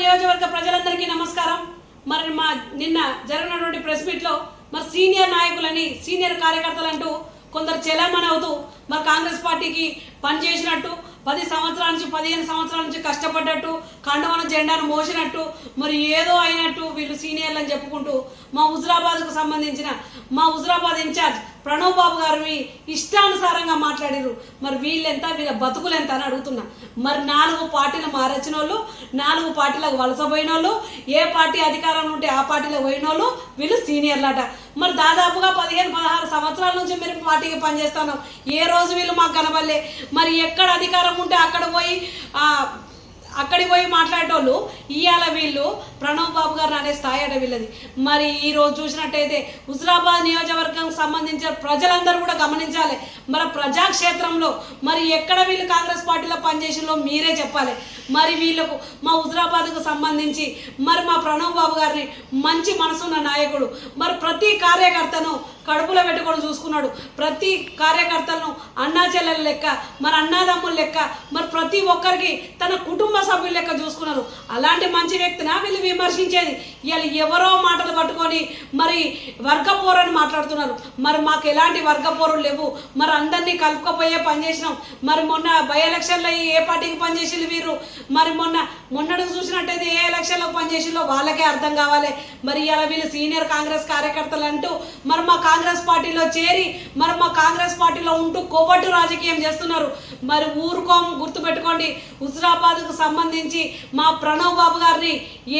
నియోజకవర్గ ప్రజలందరికీ నమస్కారం. మరి మా నిన్న జరిగినటువంటి ప్రెస్ మీట్లో మరి సీనియర్ నాయకులని సీనియర్ కార్యకర్తలు అంటూ కొందరు చెలామణి అవుతూ మరి కాంగ్రెస్ పార్టీకి పనిచేసినట్టు పది సంవత్సరాల నుంచి పదిహేను సంవత్సరాల నుంచి కష్టపడ్డట్టు కండవన జెండాను మోసినట్టు మరి ఏదో అయినట్టు వీళ్ళు సీనియర్లు అని చెప్పుకుంటూ మా హుజరాబాద్కు సంబంధించిన మా హుజరాబాద్ ఇన్ఛార్జ్ ప్రణవ్ బాబు గారి ఇష్టానుసారంగా మాట్లాడారు మరి వీళ్ళెంత వీళ్ళ బతుకులు ఎంత అని అడుగుతున్నా. మరి నాలుగు పార్టీలు మారచ్చిన వాళ్ళు నాలుగు పార్టీలకు వలసపోయిన వాళ్ళు ఏ పార్టీ అధికారంలో ఉంటే ఆ పార్టీలో పోయిన వాళ్ళు వీళ్ళు సీనియర్లట. మరి దాదాపుగా పదిహేను పదహారు సంవత్సరాల నుంచి మీరు పార్టీకి పనిచేస్తాను ఏ రోజు వీళ్ళు మాకు కనబడలే. మరి ఎక్కడ అధికారం ఉంటే అక్కడ పోయి అక్కడికి పోయి మాట్లాడేటోళ్ళు ఇవాళ వీళ్ళు ప్రణవ్ బాబు గారు అనే స్థాయి అట వీళ్ళది. మరి ఈరోజు చూసినట్టయితే హుజరాబాద్ నియోజకవర్గం సంబంధించిన ప్రజలందరూ కూడా గమనించాలి. మరి ప్రజాక్షేత్రంలో మరి ఎక్కడ వీళ్ళు కాంగ్రెస్ పార్టీలో పనిచేసిందో మీరే చెప్పాలి. మరి వీళ్ళకు మా హుజరాబాద్కు సంబంధించి మరి మా ప్రణవ్ బాబు గారిని మంచి మనసున్న నాయకుడు మరి ప్రతి కార్యకర్తను కడుపులో పెట్టుకొని చూసుకున్నాడు. ప్రతి కార్యకర్తలను అన్నా చెల్లెల లెక్క మరి అన్నాదమ్ముల లెక్క మరి ప్రతి ఒక్కరికి తన కుటుంబ సభ్యుల లెక్క చూసుకున్నారు. అలాంటి మంచి వ్యక్తిన వీళ్ళు విమర్శించేది. వీళ్ళు ఎవరో మాటలు పట్టుకొని మరి వర్గపోరని మాట్లాడుతున్నారు. మరి మాకు ఎలాంటి వర్గపోరులు లేవు. మరి అందరినీ కలుపుకపోయే పనిచేసినాం మరి మొన్న బై ఎలక్షన్లో ఏ పార్టీకి పనిచేసింది వీరు? మరి మొన్న మొన్నటికి చూసినట్టయితే ఏ ఎలక్షన్లో పనిచేసిందో వాళ్ళకే అర్థం కావాలి. మరి ఇలా వీళ్ళు సీనియర్ కాంగ్రెస్ కార్యకర్తలు అంటూ మరి మా కాంగ్రెస్ పార్టీలో చేరి మరి మా కాంగ్రెస్ పార్టీలో ఉంటూ కొవ్వట్టు రాజకీయం చేస్తున్నారు. మరి ఊరుకోం గుర్తుపెట్టుకోండి. హుజరాబాద్కు సంబంధించి మా ప్రణవ్ బాబు గారిని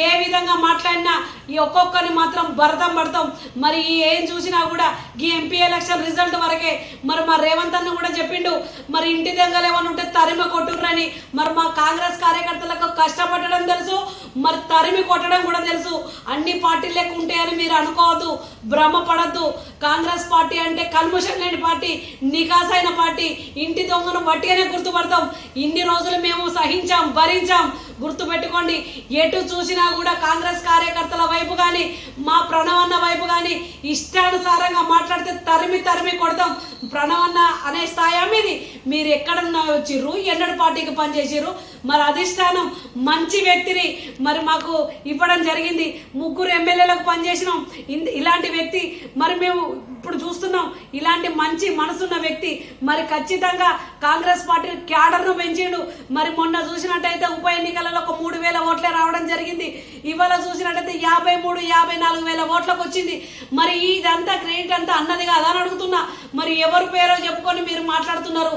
ఏ విధంగా మాట్లాడినా ఈ ఒక్కొక్కరిని మాత్రం భరతం పడతాం. మరి ఏం చూసినా కూడా ఈ ఎంపీ ఎలక్షన్ రిజల్ట్ వరకే మరి మా రేవంత్ అన్న కూడా చెప్పిండు. మరి ఇంటి దగ్గర ఏమైనా ఉంటే తరిమి కొట్టుర్రని. మరి మా కాంగ్రెస్ కార్యకర్తలకు కష్టపడడం తెలుసు. మరి తరిమి కొట్టడం కూడా తెలుసు. అన్ని పార్టీలు లెక్క ఉంటాయని మీరు అనుకోవద్దు. భ్రమపడద్దు. కాంగ్రెస్ పార్టీ అంటే కల్ముషం లేని పార్టీ నికాసైన పార్టీ. ఇంటి దొంగను వట్టిగానే గుర్తుపడతాం. ఇన్ని రోజులు మేము సహించాం భరించాం. గుర్తుపెట్టుకోండి ఎటు చూసినా కూడా కాంగ్రెస్ కార్యకర్తల వైపు కానీ మా ప్రణవన్న వైపు కానీ ఇష్టానుసారంగా మాట్లాడితే తరిమి తరిమి కొడతాం. ప్రణవన్న అనే స్థాయి మీది. మీరు ఎక్కడ వచ్చిర్రు ఎన్నడు పార్టీకి పనిచేసిర్రు మరి అధిష్టానం మంచి వ్యక్తిని మరి మాకు ఇవ్వడం జరిగింది. ముగ్గురు ఎమ్మెల్యేలకు పనిచేసినాం. ఇన్- ఇలాంటి వ్యక్తి మరి మేము ఇప్పుడు చూస్తున్నాం ఇలాంటి మంచి మనసున్న వ్యక్తి మరి ఖచ్చితంగా కాంగ్రెస్ పార్టీ క్యాడర్ను పెంచిండు. మరి మొన్న చూసినట్టయితే ఉప ఎన్నికలలో ఒక మూడు వేల ఓట్లే రావడం జరిగింది. ఇవాళ చూసినట్టయితే యాభై మూడు యాభై నాలుగు వేల ఓట్లకు వచ్చింది. మరి ఇదంతా క్రెడిట్ అంతా అన్నది కాదా అని అడుగుతున్నా. మరి ఎవరి పేరో చెప్పుకొని మీరు మాట్లాడుతున్నారు.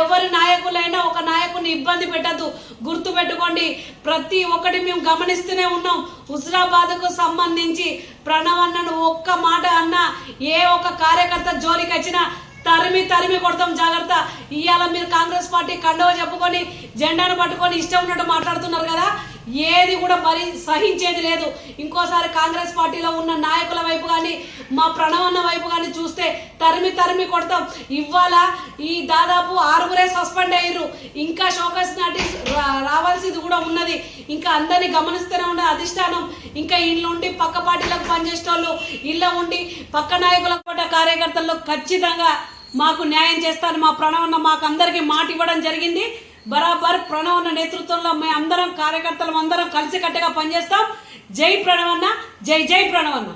ఎవరి నాయకులైనా ఒక నాయకుని ఇబ్బంది పెట్టద్దు. గుర్తు పెట్టుకోండి ప్రతి ఒక్కటి మేము గమనిస్తూనే ఉన్నాం. హుజరాబాద్కు సంబంధించి ప్రణవన్నను ఒక్క మాట అన్నా ఏ ఒక్క కార్యకర్త జోలికి వచ్చినా తరిమి తరిమి కొడతాం. జాగ్రత్త. ఇవాళ మీరు కాంగ్రెస్ పార్టీ కండవ చెప్పుకొని జెండాను పట్టుకొని ఇష్టం ఉన్నట్టు మాట్లాడుతున్నారు కదా ఏది కూడా మరి సహించేది లేదు. ఇంకోసారి కాంగ్రెస్ పార్టీలో ఉన్న నాయకుల వైపు కానీ మా ప్రణవన్న వైపు కానీ తరిమి తరిమి కొడతాం. ఇవాళ ఈ దాదాపు ఆరుగురే సస్పెండ్ అయ్యారు. ఇంకా షోకస్ నాటి రావాల్సింది కూడా ఉన్నది. ఇంకా అందరినీ గమనిస్తూనే ఉన్న అధిష్టానం. ఇంకా ఇళ్ళు ఉండి పక్క పార్టీలకు పనిచేసేటోళ్ళు ఇళ్ళ ఉండి పక్క నాయకులకు కూడా కార్యకర్తల్లో ఖచ్చితంగా మాకు న్యాయం చేస్తాను మా ప్రణవన్న మాకు అందరికీ మాట ఇవ్వడం జరిగింది. బరాబర్ ప్రణవన్న నేతృత్వంలో మేము అందరం కార్యకర్తలు అందరం కలిసికట్టుగా పనిచేస్తాం. జై ప్రణవన్న జై జై ప్రణవన్న